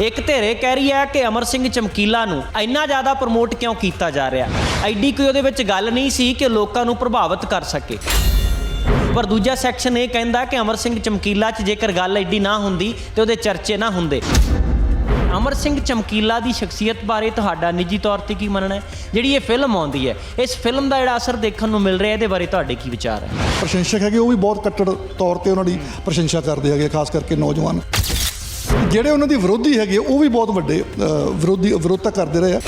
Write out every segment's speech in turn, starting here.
ਇੱਕ ਧਿਰੇ ਕਹਿ ਰਹੀ ਹੈ ਕਿ ਅਮਰ ਸਿੰਘ ਚਮਕੀਲਾ ਨੂੰ ਇੰਨਾ ਜ਼ਿਆਦਾ ਪ੍ਰਮੋਟ ਕਿਉਂ ਕੀਤਾ ਜਾ ਰਿਹਾ? ਐਡੀ ਕੋਈ ਉਹਦੇ ਵਿੱਚ ਗੱਲ ਨਹੀਂ ਸੀ ਕਿ ਲੋਕਾਂ ਨੂੰ ਪ੍ਰਭਾਵਿਤ ਕਰ ਸਕੇ। ਪਰ ਦੂਜਾ ਸੈਕਸ਼ਨ ਇਹ ਕਹਿੰਦਾ ਕਿ ਅਮਰ ਸਿੰਘ ਚਮਕੀਲਾ 'ਚ ਜੇਕਰ ਗੱਲ ਐਡੀ ਨਾ ਹੁੰਦੀ ਤੇ ਉਹਦੇ ਚਰਚੇ ਨਾ ਹੁੰਦੇ। ਅਮਰ ਸਿੰਘ ਚਮਕੀਲਾ ਦੀ ਸ਼ਖਸੀਅਤ ਬਾਰੇ ਤੁਹਾਡਾ ਨਿੱਜੀ ਤੌਰ ਤੇ ਕੀ ਮੰਨਣਾ ਹੈ? ਜਿਹੜੀ ਇਹ ਫਿਲਮ ਆਉਂਦੀ ਹੈ, ਇਸ ਫਿਲਮ ਦਾ ਜਿਹੜਾ ਅਸਰ ਦੇਖਣ ਨੂੰ ਮਿਲ ਰਿਹਾ, ਇਹਦੇ ਬਾਰੇ ਤੁਹਾਡੇ ਕੀ ਵਿਚਾਰ ਹੈ? ਪ੍ਰਸ਼ੰਸਕ ਹੈਗੇ, ਉਹ ਵੀ ਬਹੁਤ ਕੱਟੜ ਤੌਰ ਤੇ ਉਹਨਾਂ ਦੀ ਪ੍ਰਸ਼ੰਸਾ ਕਰਦੇ ਹੈਗੇ, ਖਾਸ ਕਰਕੇ ਨੌਜਵਾਨ। ਜਿਹੜੇ ਉਹਨਾਂ ਦੀ ਵਿਰੋਧੀ ਹੈਗੇ ਉਹ ਵੀ ਬਹੁਤ ਵੱਡੇ ਵਿਰੋਧੀ ਵਿਰੋਧਤਾ ਕਰਦੇ ਰਹੇ ਆ।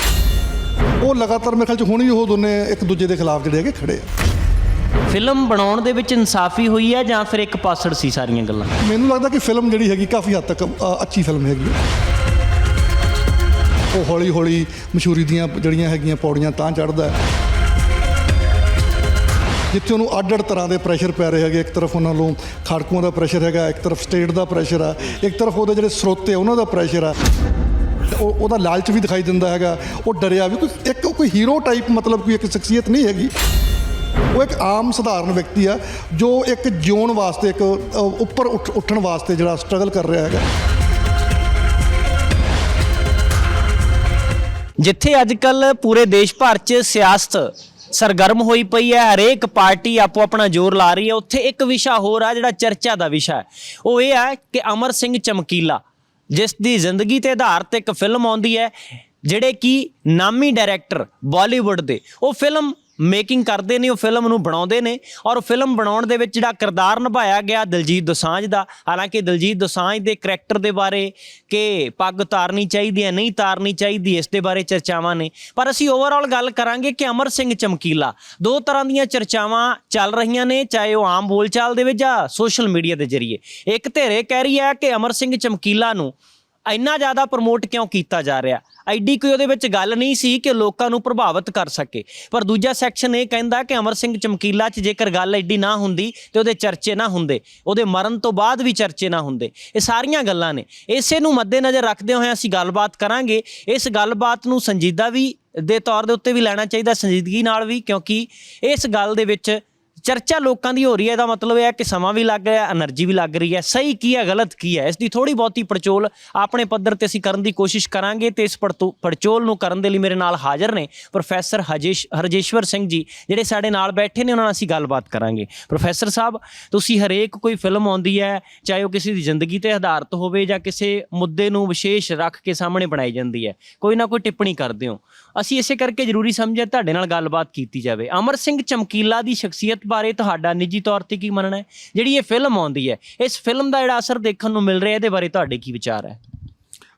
ਉਹ ਲਗਾਤਾਰ ਮੇਰੇ ਖਿਆਲ ਚ ਹੁਣ ਵੀ ਉਹ ਦੋਨੇ ਇੱਕ ਦੂਜੇ ਦੇ ਖਿਲਾਫ ਜਿਹੜੇ ਹੈਗੇ ਖੜੇ ਆ। ਫਿਲਮ ਬਣਾਉਣ ਦੇ ਵਿੱਚ ਇਨਸਾਫੀ ਹੋਈ ਹੈ ਜਾਂ ਫਿਰ ਇੱਕ ਪਾਸੜ ਸੀ ਸਾਰੀਆਂ ਗੱਲਾਂ? ਮੈਨੂੰ ਲੱਗਦਾ ਕਿ ਫਿਲਮ ਜਿਹੜੀ ਹੈਗੀ ਕਾਫੀ ਹੱਦ ਤੱਕ ਅੱਛੀ ਫਿਲਮ ਹੈਗੀ। ਉਹ ਹੌਲੀ ਹੌਲੀ ਮਸ਼ਹੂਰੀ ਦੀਆਂ ਜਿਹੜੀਆਂ ਹੈਗੀਆਂ ਪੌੜੀਆਂ ਤਾਂ ਚੜ੍ਹਦਾ ਹੈ। ਜਿੱਥੇ ਉਹਨੂੰ ਅੱਡ-ਅੱਡ ਤਰ੍ਹਾਂ ਦੇ ਪ੍ਰੈਸ਼ਰ ਪੈ ਰਹੇ ਹੈਗੇ। ਇੱਕ ਤਰਫ ਉਹਨਾਂ ਨੂੰ ਖਾੜਕੂਆਂ ਦਾ ਪ੍ਰੈਸ਼ਰ ਹੈਗਾ, ਇੱਕ ਤਰਫ ਸਟੇਟ ਦਾ ਪ੍ਰੈਸ਼ਰ ਆ, ਇੱਕ ਤਰਫ ਉਹਦੇ ਜਿਹੜੇ ਸਰੋਤੇ ਉਹਨਾਂ ਦਾ ਪ੍ਰੈਸ਼ਰ ਆ। ਉਹ, ਉਹਦਾ ਲਾਲਚ ਵੀ ਦਿਖਾਈ ਦਿੰਦਾ ਹੈਗਾ। ਉਹ ਡਰਿਆ ਵੀ, ਕੋਈ ਇੱਕ ਕੋਈ ਹੀਰੋ ਟਾਈਪ ਮਤਲਬ ਕੋਈ ਇੱਕ ਸ਼ਖਸੀਅਤ ਨਹੀਂ ਹੈਗੀ। ਉਹ ਇੱਕ ਆਮ ਸਧਾਰਨ ਵਿਅਕਤੀ ਆ, ਜੋ ਇੱਕ ਜਿਉਣ ਵਾਸਤੇ, ਇੱਕ ਉੱਪਰ ਉੱਠ- ਉੱਠਣ ਵਾਸਤੇ ਜਿਹੜਾ ਸਟਰਗਲ ਕਰ ਰਿਹਾ ਹੈਗਾ। ਜਿੱਥੇ ਅੱਜ ਕੱਲ ਪੂਰੇ ਦੇਸ਼ ਭਰ 'ਚ ਸਿਆਸਤ ਸਰਗਰਮ ਹੋਈ ਪਈ ਹੈ, ਹਰੇਕ ਪਾਰਟੀ ਆਪੋ ਆਪਣਾ ਜ਼ੋਰ ਲਾ ਰਹੀ ਹੈ। ਉੱਥੇ ਇੱਕ ਵਿਸ਼ਾ ਹੋਰ ਆ, ਜਿਹੜਾ ਚਰਚਾ ਦਾ ਵਿਸ਼ਾ ਹੈ। ਉਹ ਇਹ ਹੈ ਕਿ ਅਮਰ ਸਿੰਘ ਚਮਕੀਲਾ, ਜਿਸ ਦੀ ਜ਼ਿੰਦਗੀ ਤੇ ਆਧਾਰ 'ਤੇ ਇੱਕ ਫਿਲਮ ਆਉਂਦੀ ਹੈ, ਜਿਹੜੇ ਕਿ ਨਾਮੀ ਡਾਇਰੈਕਟਰ ਬਾਲੀਵੁੱਡ ਦੇ, ਉਹ ਫਿਲਮ ਮੇਕਿੰਗ ਕਰਦੇ ਨੇ, ਉਹ ਫਿਲਮ ਨੂੰ ਬਣਾਉਂਦੇ ਨੇ ਔਰ ਫਿਲਮ ਬਣਾਉਣ ਦੇ ਵਿੱਚ ਜਿਹੜਾ ਕਿਰਦਾਰ ਨਿਭਾਇਆ ਗਿਆ ਦਲਜੀਤ ਦੋਸਾਂਝ ਦਾ, ਹਾਲਾਂਕਿ ਦਲਜੀਤ ਦੋਸਾਂਝ ਦੇ ਕਰੈਕਟਰ ਦੇ ਬਾਰੇ ਕਿ ਪੱਗ ਤਾਰਨੀ ਚਾਹੀਦੀ ਹੈ, ਨਹੀਂ ਤਾਰਨੀ ਚਾਹੀਦੀ, ਇਸ ਦੇ ਬਾਰੇ ਚਰਚਾਵਾਂ ਨੇ। ਪਰ ਅਸੀਂ ਓਵਰਆਲ ਗੱਲ ਕਰਾਂਗੇ ਕਿ ਅਮਰ ਸਿੰਘ ਚਮਕੀਲਾ, ਦੋ ਤਰ੍ਹਾਂ ਦੀਆਂ ਚਰਚਾਵਾਂ ਚੱਲ ਰਹੀਆਂ ਨੇ, ਚਾਹੇ ਉਹ ਆਮ ਬੋਲਚਾਲ ਦੇ ਵਿੱਚ ਜਾਂ ਸੋਸ਼ਲ ਮੀਡੀਆ ਦੇ ਜ਼ਰੀਏ। ਇੱਕ ਧਿਰੇ ਕਹਿ ਰਹੀ ਹੈ ਕਿ ਅਮਰ ਸਿੰਘ ਚਮਕੀਲਾ ਨੂੰ ਇੰਨਾ ਜ਼ਿਆਦਾ ਪ੍ਰਮੋਟ ਕਿਉਂ ਕੀਤਾ ਜਾ ਰਿਹਾ? ਐਡੀ ਕੋਈ ਉਹਦੇ ਵਿੱਚ ਗੱਲ ਨਹੀਂ ਸੀ ਕਿ ਲੋਕਾਂ ਨੂੰ ਪ੍ਰਭਾਵਿਤ ਕਰ ਸਕੇ। ਪਰ ਦੂਜਾ ਸੈਕਸ਼ਨ ਇਹ ਕਹਿੰਦਾ ਕਿ ਅਮਰ ਸਿੰਘ ਚਮਕੀਲਾ 'ਚ ਜੇਕਰ ਗੱਲ ਐਡੀ ਨਾ ਹੁੰਦੀ ਤੇ ਉਹਦੇ ਚਰਚੇ ਨਾ ਹੁੰਦੇ। ਉਹਦੇ ਮਰਨ ਤੋਂ ਬਾਅਦ ਵੀ ਚਰਚੇ ਨਾ ਹੁੰਦੇ। ਇਹ ਸਾਰੀਆਂ ਗੱਲਾਂ ਨੇ। ਇਸੇ ਨੂੰ ਮੱਦੇਨਜ਼ਰ ਰੱਖਦੇ ਹੋਏ ਅਸੀਂ ਗੱਲਬਾਤ ਕਰਾਂਗੇ। ਇਸ ਗੱਲਬਾਤ ਨੂੰ ਸੰਜੀਦਾ ਵੀ ਦੇ ਤੌਰ ਦੇ ਉੱਤੇ ਵੀ ਲੈਣਾ ਚਾਹੀਦਾ, ਸੰਜੀਦਗੀ ਨਾਲ ਵੀ, ਕਿਉਂਕਿ ਇਸ ਗੱਲ ਦੇ ਵਿੱਚ ਚਰਚਾ ਲੋਕਾਂ ਦੀ ਹੋ ਰਹੀ ਹੈ, ਇਹਦਾ ਮਤਲਬ ਇਹ ਹੈ ਕਿ ਸਮਾਂ ਵੀ ਲੱਗ ਰਿਹਾ એનર્ਜੀ ਵੀ ਲੱਗ ਰਹੀ ਹੈ। ਸਹੀ ਕੀ ਹੈ, ਗਲਤ ਕੀ ਹੈ? ਇਸ ਦੀ ਥੋੜੀ ਬਹੁਤੀ ਪੜਚੋਲ ਆਪਣੇ ਪੱਧਰ ਤੇ ਅਸੀਂ ਕਰਨ ਦੀ ਕੋਸ਼ਿਸ਼ ਕਰਾਂਗੇ ਤੇ ਇਸ ਪੜਤੋ- ਪੜਚੋਲ ਨੂੰ ਕਰਨ ਦੇ ਲਈ ਮੇਰੇ ਨਾਲ ਹਾਜ਼ਰ ਨੇ ਪ੍ਰੋਫੈਸਰ ਹਜੇਸ਼, ਹਰਜੇਸ਼ਵਰ ਸਿੰਘ ਜੀ, ਜਿਹੜੇ ਸਾਡੇ ਨਾਲ ਬੈਠੇ ਨੇ, ਉਹਨਾਂ ਨਾਲ ਅਸੀਂ ਗੱਲਬਾਤ ਕਰਾਂਗੇ। ਪ੍ਰੋਫੈਸਰ ਸਾਹਿਬ, ਤੁਸੀਂ ਹਰੇਕ ਕੋਈ ਫਿਲਮ ਆਉਂਦੀ ਹੈ, ਚਾਹੇ ਉਹ ਕਿਸੇ ਦੀ ਜ਼ਿੰਦਗੀ ਤੇ ਆਧਾਰਿਤ ਹੋਵੇ ਜਾਂ ਕਿਸੇ ਮੁੱਦੇ ਨੂੰ ਵਿਸ਼ੇਸ਼ ਰੱਖ ਕੇ ਸਾਹਮਣੇ ਬਣਾਈ ਜਾਂਦੀ ਹੈ, ਕੋਈ ਨਾ ਕੋਈ ਟਿੱਪਣੀ ਕਰਦੇ ਹੋ। ਅਸੀਂ ਇਸੇ ਕਰਕੇ ਜ਼ਰੂਰੀ ਸਮਝਿਆ, ਤੁਹਾਡੇ ਨਾਲ ਗੱਲਬਾਤ ਕੀਤੀ ਜਾਵੇ। ਅਮਰ ਸਿੰਘ ਚਮਕੀਲਾ ਦੀ ਸ਼ਖਸੀਅਤ ਬਾਰੇ ਬਾਰੇ ਤੁਹਾਡਾ ਨਿੱਜੀ ਤੌਰ ਤੇ ਕੀ ਮੰਨਣਾ ਹੈ? ਜਿਹੜੀ ਇਹ ਫਿਲਮ ਆਉਂਦੀ ਹੈ, ਇਸ ਫਿਲਮ ਦਾ ਜਿਹੜਾ ਅਸਰ ਦੇਖਣ ਨੂੰ ਮਿਲ ਰਿਹਾ, ਇਹਦੇ ਬਾਰੇ ਤੁਹਾਡੇ ਕੀ ਵਿਚਾਰ ਹੈ?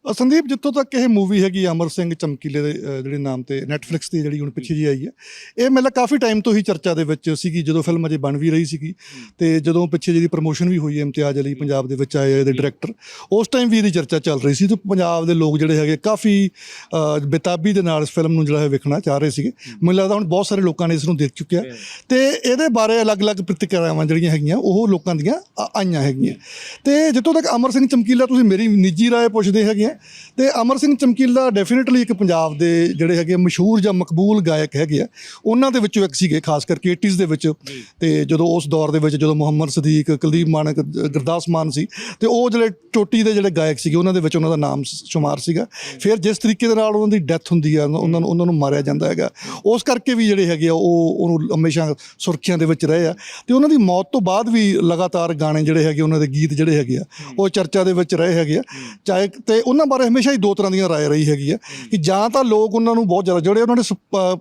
ਅ, ਸੰਦੀਪ ਜਿੱਥੋਂ ਤੱਕ ਇਹ ਮੂਵੀ ਹੈਗੀ ਅਮਰ ਸਿੰਘ ਚਮਕੀਲੇ ਦੇ ਅ, ਜਿਹੜੇ ਨਾਮ ਤੇ ਨੈਟਫਲਿਕਸ ਦੀ ਜਿਹੜੀ ਹੁਣ ਪਿੱਛੇ ਜੀ ਆਈ ਹੈ ਇਹ ਮਤਲਬ ਕਾਫੀ ਟਾਈਮ ਤੋਂ ਹੀ ਚਰਚਾ ਦੇ ਵਿੱਚ ਸੀਗੀ ਜਦੋਂ ਫਿਲਮ ਅਜੇ ਬਣ ਵੀ ਰਹੀ ਸੀਗੀ ਤੇ ਜਦੋਂ ਪਿੱਛੇ ਜਿਹਦੀ ਪ੍ਰੋਮੋਸ਼ਨ ਵੀ ਹੋਈ ਹੈ ਇਮਤਿਆਜ਼ ਅਲੀ ਪੰਜਾਬ ਦੇ ਵਿੱਚ ਆਏ ਇਹਦੇ ਡਾਇਰੈਕਟਰ ਉਸ ਟਾਈਮ ਵੀ ਇਹਦੀ ਚਰਚਾ ਚੱਲ ਰਹੀ ਸੀ ਤੇ ਪੰਜਾਬ ਦੇ ਲੋਕ ਜਿਹੜੇ ਹੈਗੇ ਕਾਫੀ ਅ, ਬੇਤਾਬੀ ਦੇ ਨਾਲ ਇਸ ਫਿਲਮ ਨੂੰ ਜਿਹੜਾ ਹੈ ਵੇਖਣਾ ਚਾਹ ਰਹੇ ਸੀਗੇ। ਮੈਨੂੰ ਲੱਗਦਾ ਹੁਣ ਬਹੁਤ ਸਾਰੇ ਲੋਕਾਂ ਨੇ ਇਸ ਨੂੰ ਦੇਖ ਚੁੱਕਿਆ ਤੇ ਇਹਦੇ ਬਾਰੇ ਅਲੱਗ-ਅਲੱਗ ਪ੍ਰਤੀਕਿਰਿਆਵਾਂ ਜਿਹੜੀਆਂ ਹੈਗੀਆਂ ਉਹ ਲੋਕਾਂ ਦੀਆਂ ਆ- ਆਈਆਂ ਹੈਗੀਆਂ। ਤੇ ਜਿੱਥੋਂ ਤੱਕ ਅਮਰ ਸਿੰਘ ਚਮਕੀਲਾ ਤੁਸੀਂ ਮੇਰੀ ਨਿੱਜੀ ਰਾਏ ਪੁੱਛਦੇ ਹੈਗੇ ਆ ਤੇ ਅਮਰ ਸਿੰਘ ਚਮਕੀਲਾ ਡੈਫੀਨਿਟਲੀ ਇੱਕ ਪੰਜਾਬ ਦੇ ਜਿਹੜੇ ਹੈਗੇ ਮਸ਼ਹੂਰ ਜਾਂ ਮਕਬੂਲ ਗਾਇਕ ਹੈਗੇ ਆ ਉਹਨਾਂ ਦੇ ਵਿੱਚੋਂ ਇੱਕ ਸੀਗੇ ਖਾਸ ਕਰਕੇ 80s ਦੇ ਵਿੱਚ। ਤੇ ਜਦੋਂ ਉਸ ਦੌਰ ਦੇ ਵਿੱਚ ਜਦੋਂ ਮੁਹੰਮਦ ਸਦੀਕ ਕੁਲਦੀਪ ਮਾਨਕ ਗੁਰਦਾਸ ਮਾਨ ਸੀ ਤੇ ਉਹ ਜਿਹੜੇ ਚੋਟੀ ਦੇ ਜਿਹੜੇ ਗਾਇਕ ਸੀਗੇ ਉਹਨਾਂ ਦੇ ਵਿੱਚ ਉਹਨਾਂ ਦਾ ਨਾਮ ਸ਼ੁਮਾਰ ਸੀਗਾ। ਫਿਰ ਜਿਸ ਤਰੀਕੇ ਦੇ ਨਾਲ ਉਹਨਾਂ ਦੀ ਡੈਥ ਹੁੰਦੀ ਆ ਉਹਨਾਂ ਨੂੰ ਉਹਨਾਂ ਨੂੰ ਮਾਰਿਆ ਜਾਂਦਾ ਹੈਗਾ। ਉਸ ਕਰਕੇ ਵੀ ਜਿਹੜੇ ਹੈਗੇ ਆ ਉਹ ਉਹਨੂੰ ਹਮੇਸ਼ਾ ਸੁਰਖੀਆਂ ਦੇ ਵਿੱਚ ਰਹੇ ਆ। ਤੇ ਉਹਨਾਂ ਦੀ ਮੌਤ ਤੋਂ ਬਾਅਦ ਵੀ ਲਗਾਤਾਰ ਗਾਣੇ ਜਿਹੜੇ ਹੈਗੇ ਉਹਨਾਂ ਦੇ ਗੀਤ ਜਿਹੜੇ ਹੈਗੇ ਆ ਉਹ ਚਰਚਾ ਦੇ ਵਿੱਚ ਰਹੇ ਹੈਗੇ ਆ। ਚਾਹੇ ਤੇ ਉਹਨਾਂ ਬਾਰੇ ਹਮੇਸ਼ਾ ਹੀ ਦੋ ਤਰ੍ਹਾਂ ਦੀਆਂ ਰਾਏ ਰਹੀ ਹੈਗੀ ਆ ਕਿ ਜਾਂ ਤਾਂ ਲੋਕ ਉਹਨਾਂ ਨੂੰ ਬਹੁਤ ਜ਼ਿਆਦਾ ਜਿਹੜੇ ਉਹਨਾਂ ਦੇ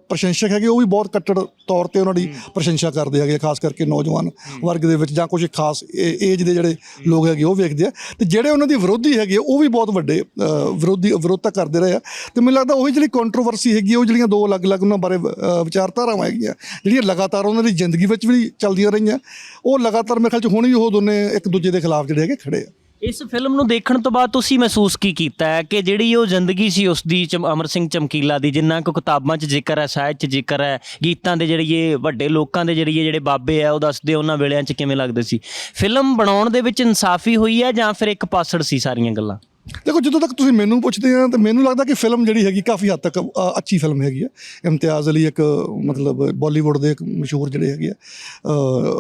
ਪ੍ਰਸ਼ੰਸਕ ਹੈਗੇ ਉਹ ਵੀ ਬਹੁਤ ਕੱਟੜ ਤੌਰ ਤੇ ਉਹਨਾਂ ਦੀ ਪ੍ਰਸ਼ੰਸਾ ਕਰਦੇ ਹੈਗੇ ਖਾਸ ਕਰਕੇ ਨੌਜਵਾਨ ਵਰਗ ਦੇ ਵਿੱਚ ਜਾਂ ਕੁਝ ਖਾਸ ਏਜ ਦੇ ਜਿਹੜੇ ਲੋਕ ਹੈਗੇ ਉਹ ਵੇਖਦੇ ਆ। ਤੇ ਜਿਹੜੇ ਉਹਨਾਂ ਦੀ ਵਿਰੋਧੀ ਹੈਗੇ ਉਹ ਵੀ ਬਹੁਤ ਵੱਡੇ ਵਿਰੋਧੀ ਵਿਰੋਧਤਾ ਕਰਦੇ ਰਹੇ ਆ। ਤੇ ਮੈਨੂੰ ਲੱਗਦਾ ਉਹੀ ਜਿਹੜੀ ਕੰਟਰੋਵਰਸੀ ਹੈਗੀ ਉਹ ਜਿਹੜੀਆਂ ਦੋ ਅਲੱਗ-ਅਲੱਗ ਉਹਨਾਂ ਬਾਰੇ ਵਿਚਾਰਧਾਰਾਵਾਂ ਹੈਗੀਆਂ ਜਿਹੜੀਆਂ ਲਗਾਤਾਰ ਉਹਨਾਂ ਦੀ ਜ਼ਿੰਦਗੀ ਵਿੱਚ ਵੀ ਚੱਲਦੀਆਂ ਰਹੀਆਂ ਉਹ ਲਗਾਤਾਰ ਮੇਰੇ ਖਿਆਲ ਚ ਹੁਣ ਵੀ ਉਹ ਦੋਨੇ ਇੱਕ ਦੂਜੇ ਦੇ ਖਿਲਾਫ ਜਿਹੜੇ ਹੈਗੇ ਖੜੇ ਆ। ਇਸ ਫਿਲਮ ਨੂੰ ਦੇਖਣ ਤੋਂ ਬਾਅਦ ਤੁਸੀਂ ਮਹਿਸੂਸ ਕੀ ਕੀਤਾ ਹੈ? ਕਿ ਜਿਹੜੀ ਉਹ ਜ਼ਿੰਦਗੀ ਸੀ ਉਸ ਦੀ ਚਮ- ਅਮਰ ਸਿੰਘ ਚਮਕੀਲਾ ਦੀ, ਜਿੰਨਾ ਕੁ ਕਿਤਾਬਾਂ 'ਚ ਜ਼ਿਕਰ ਹੈ, ਸਾਹਿਤ 'ਚ ਜ਼ਿਕਰ ਹੈ, ਗੀਤਾਂ ਦੇ ਜਿਹੜੀਏ ਵੱਡੇ ਲੋਕਾਂ ਦੇ ਜਿਹੜੀਏ ਜਿਹੜੇ ਬਾਬੇ ਆ, ਉਹ ਦੱਸਦੇ ਉਹਨਾਂ ਵੇਲਿਆਂ 'ਚ ਕਿਵੇਂ ਲੱਗਦੇ ਸੀ? ਫਿਲਮ ਬਣਾਉਣ ਦੇ ਵਿੱਚ ਇਨਸਾਫੀ ਹੋਈ ਹੈ ਜਾਂ ਫਿਰ ਇੱਕ ਪਾਸੜ ਸੀ ਸਾਰੀਆਂ ਗੱਲਾਂ? ਦੇਖੋ ਜਦੋਂ ਤੱਕ ਤੁਸੀਂ ਮੈਨੂੰ ਪੁੱਛਦੇ ਆ ਤਾਂ ਮੈਨੂੰ ਲੱਗਦਾ ਕਿ ਫਿਲਮ ਜਿਹੜੀ ਹੈਗੀ ਕਾਫੀ ਹੱਦ ਤੱਕ ਅ, ਅੱਛੀ ਫਿਲਮ ਹੈਗੀ ਆ। ਇਮਤਿਆਜ਼ ਅਲੀ ਇੱਕ ਮਤਲਬ ਬਾਲੀਵੁੱਡ ਦੇ ਇੱਕ ਮਸ਼ਹੂਰ ਜਿਹੜੇ ਹੈਗੇ ਆ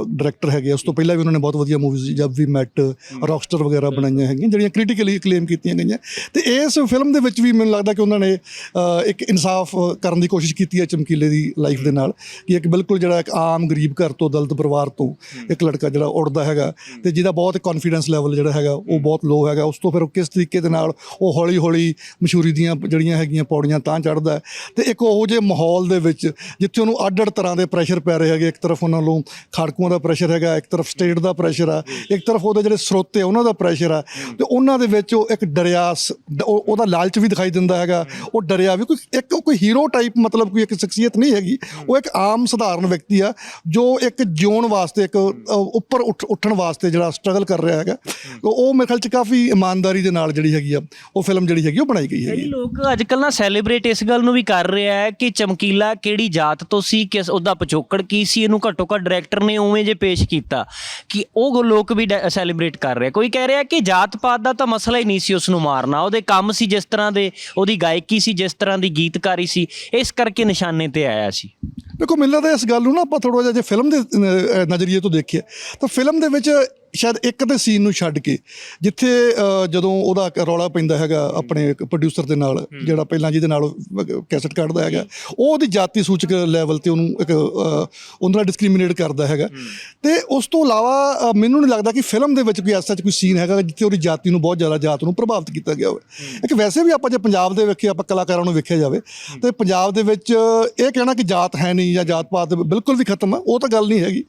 ਡਾਇਰੈਕਟਰ ਹੈਗੇ ਆ। ਉਸ ਤੋਂ ਪਹਿਲਾਂ ਵੀ ਉਹਨਾਂ ਨੇ ਬਹੁਤ ਵਧੀਆ ਮੂਵੀਜ਼ ਜਬ ਵੀ ਮੈਟ ਰੌਕਸਟਰ ਵਗੈਰਾ ਬਣਾਈਆਂ ਹੈਗੀਆਂ ਜਿਹੜੀਆਂ ਕ੍ਰਿਟੀਕਲੀ ਕਲੇਮ ਕੀਤੀਆਂ ਗਈਆਂ। ਤੇ ਇਸ ਫਿਲਮ ਦੇ ਵਿੱਚ ਵੀ ਮੈਨੂੰ ਲੱਗਦਾ ਕਿ ਉਹਨਾਂ ਨੇ ਅ, ਇੱਕ ਇਨਸਾਫ ਕਰਨ ਦੀ ਕੋਸ਼ਿਸ਼ ਕੀਤੀ ਹੈ ਚਮਕੀਲੇ ਦੀ ਲਾਈਫ ਦੇ ਨਾਲ ਕਿ ਇੱਕ ਬਿਲਕੁਲ ਜਿਹੜਾ ਇੱਕ ਆਮ ਗਰੀਬ ਘਰ ਤੋਂ ਦਲਿਤ ਪਰਿਵਾਰ ਤੋਂ ਇੱਕ ਲੜਕਾ ਜਿਹੜਾ ਉੱਡਦਾ ਹੈਗਾ ਤੇ ਜਿਹਦਾ ਬਹੁਤ ਕੌਨਫੀਡੈਂਸ ਲੈਵਲ ਜਿਹੜਾ ਹੈਗਾ ਉਹ ਬਹੁਤ ਲੋ ਹੈਗਾ। ਉਸ ਤੋਂ ਫਿਰ ਉਹ ਕਿਸ ਤਰੀਕੇ ਦੇ ਨਾਲ ਉਹ ਹੌਲੀ ਹੌਲੀ ਮਸ਼ਹੂਰੀ ਦੀਆਂ ਜਿਹੜੀਆਂ ਹੈਗੀਆਂ ਪੌੜੀਆਂ ਤਾਂ ਚੜਦਾ ਹੈ। ਤੇ ਇੱਕ ਉਹੋ ਜਿਹੇ ਮਾਹੌਲ ਦੇ ਵਿੱਚ ਜਿੱਥੇ ਉਹਨੂੰ ਅੱਡ ਅੱਡ ਤਰ੍ਹਾਂ ਦੇ ਪ੍ਰੈਸ਼ਰ ਪੈ ਰਹੇ ਹੈਗੇ, ਇੱਕ ਤਰਫ ਉਹਨਾਂ ਨੂੰ ਖਾੜਕੂਆਂ ਦਾ ਪ੍ਰੈਸ਼ਰ ਹੈਗਾ, ਇੱਕ ਤਰਫ ਸਟੇਟ ਦਾ ਪ੍ਰੈਸ਼ਰ ਆ, ਇੱਕ ਤਰਫ ਉਹਦੇ ਜਿਹੜੇ ਸਰੋਤੇ ਉਹਨਾਂ ਦਾ ਪ੍ਰੈਸ਼ਰ ਆ। ਤੇ ਉਹਨਾਂ ਦੇ ਵਿੱਚ ਉਹ ਇੱਕ ਡਰਿਆ ਸ- ਡ- ਉਹਦਾ ਲਾਲਚ ਵੀ ਦਿਖਾਈ ਦਿੰਦਾ ਹੈਗਾ। ਉਹ ਡਰਿਆ ਵੀ ਕੋਈ, ਇੱਕ ਕੋਈ ਹੀਰੋ ਟਾਈਪ ਮਤਲਬ ਕੋਈ ਇੱਕ ਸ਼ਖਸੀਅਤ ਨਹੀਂ ਹੈਗੀ। ਉਹ ਇੱਕ ਆਮ ਸਧਾਰਨ ਵਿਅਕਤੀ ਆ, ਜੋ ਇੱਕ ਜਿਉਣ ਵਾਸਤੇ, ਇੱਕ ਉੱਪਰ ਉੱਠ- ਉੱਠਣ ਵਾਸਤੇ ਜਿਹੜਾ ਸਟਰਗਲ ਕਰ ਰਿਹਾ ਹੈਗਾ। ਉਹ ਮੇਰੇ ਖਿਆਲ ਚ ਕਾਫੀ ਇਮਾਨਦਾਰੀ ਦੇ ਨਾਲ ਜਿਹੜੀ ਹੈਗੀ ਆ ਉਹ ਫਿਲਮ ਜਿਹੜੀ ਹੈਗੀ ਉਹ ਬਣਾਈ ਗਈ ਹੈਗੀ ਕਈ ਲੋਕ ਅੱਜ ਕੱਲ ਨਾ ਸੈਲੀਬ੍ਰੇਟ ਇਸ ਗੱਲ ਨੂੰ ਵੀ ਕਰ ਰਿਹਾ ਹੈ ਕਿ ਚਮਕੀਲਾ ਕਿਹੜੀ ਜਾਤ ਤੋਂ ਸੀ ਕਿਸ ਉਹਦਾ ਪਿਛੋਕੜ ਕੀ ਸੀ ਇਹਨੂੰ ਘੱਟੋ ਘੱਟ ਡਾਇਰੈਕਟਰ ਨੇ ਉਵੇਂ ਜੇ ਪੇਸ਼ ਕੀਤਾ ਕਿ ਉਹ ਲੋਕ ਵੀ ਸੈਲੀਬ੍ਰੇਟ ਕਰ ਰਿਹਾ। ਕੋਈ ਕਹਿ ਰਿਹਾ ਕਿ ਜਾਤ ਪਾਤ ਦਾ ਤਾਂ ਮਸਲਾ ਹੀ ਨਹੀਂ ਸੀ ਉਸ ਨੂੰ ਮਾਰਨਾ। ਉਹਦੇ ਕੰਮ ਸੀ ਜਿਸ ਤਰ੍ਹਾਂ ਦੇ ਉਹਦੀ ਗਾਇਕੀ ਸੀ ਜਿਸ ਤਰ੍ਹਾਂ ਦੀ ਗੀਤਕਾਰੀ ਸੀ ਇਸ ਕਰਕੇ ਨਿਸ਼ਾਨੇ ਤੇ ਆਇਆ ਸੀ। ਦੇਖੋ ਮੈਨੂੰ ਲੱਗਦਾ ਇਸ ਗੱਲ ਨੂੰ ਨਾ ਆਪਾਂ ਥੋੜਾ ਜਿਹਾ ਜੇ ਫਿਲਮ ਦੇ ਨਜ਼ਰੀਏ ਤੋਂ ਦੇਖੀਏ ਤਾਂ ਫਿਲਮ ਦੇ ਵਿੱਚ ਸ਼ਾਇਦ ਇੱਕ ਦੇ ਸੀਨ ਨੂੰ ਛੱਡ ਕੇ ਜਿੱਥੇ ਜਦੋਂ ਉਹਦਾ ਰੌਲਾ ਪੈਂਦਾ ਹੈਗਾ ਆਪਣੇ ਪ੍ਰੋਡਿਊਸਰ ਦੇ ਨਾਲ ਜਿਹੜਾ ਪਹਿਲਾਂ ਜਿਹਦੇ ਨਾਲ ਕੈਸਟ ਕੱਢਦਾ ਹੈਗਾ ਉਹ ਉਹਦੀ ਜਾਤੀ ਸੂਚਕ ਲੈਵਲ ਤੇ ਉਹਨੂੰ ਇੱਕ ਅਹ, ਉਹਦੇ ਨਾਲ ਡਿਸਕ੍ਰਿਮੀਨੇਟ ਕਰਦਾ ਹੈਗਾ। ਤੇ ਉਸ ਤੋਂ ਇਲਾਵਾ ਮੈਨੂੰ ਨਹੀਂ ਲੱਗਦਾ ਕਿ ਫਿਲਮ ਦੇ ਵਿੱਚ ਕੋਈ ਐਸਾ ਕੋਈ ਸੀਨ ਹੈਗਾ ਜਿੱਥੇ ਉਹਦੀ ਜਾਤੀ ਨੂੰ ਬਹੁਤ ਜ਼ਿਆਦਾ ਜਾਤ ਨੂੰ ਪ੍ਰਭਾਵਿਤ ਕੀਤਾ ਗਿਆ ਹੋਵੇ। ਇੱਕ ਵੈਸੇ ਵੀ ਆਪਾਂ ਜੇ ਪੰਜਾਬ ਦੇ ਵੇਖੀਏ ਆਪਾਂ ਕਲਾਕਾਰਾਂ ਨੂੰ ਵੇਖਿਆ ਜਾਵੇ ਤੇ ਪੰਜਾਬ ਦੇ ਵਿੱਚ ਇਹ ਕਹਿਣਾ ਕਿ ਜਾਤ ਹੈ ਨਹੀਂ ਜਾਂ ਜਾਤ ਪਾਤ ਬਿਲਕੁਲ ਵੀ ਖਤਮ ਹੈ ਉਹ ਤਾਂ ਗੱਲ ਨਹੀਂ ਹੈਗੀ।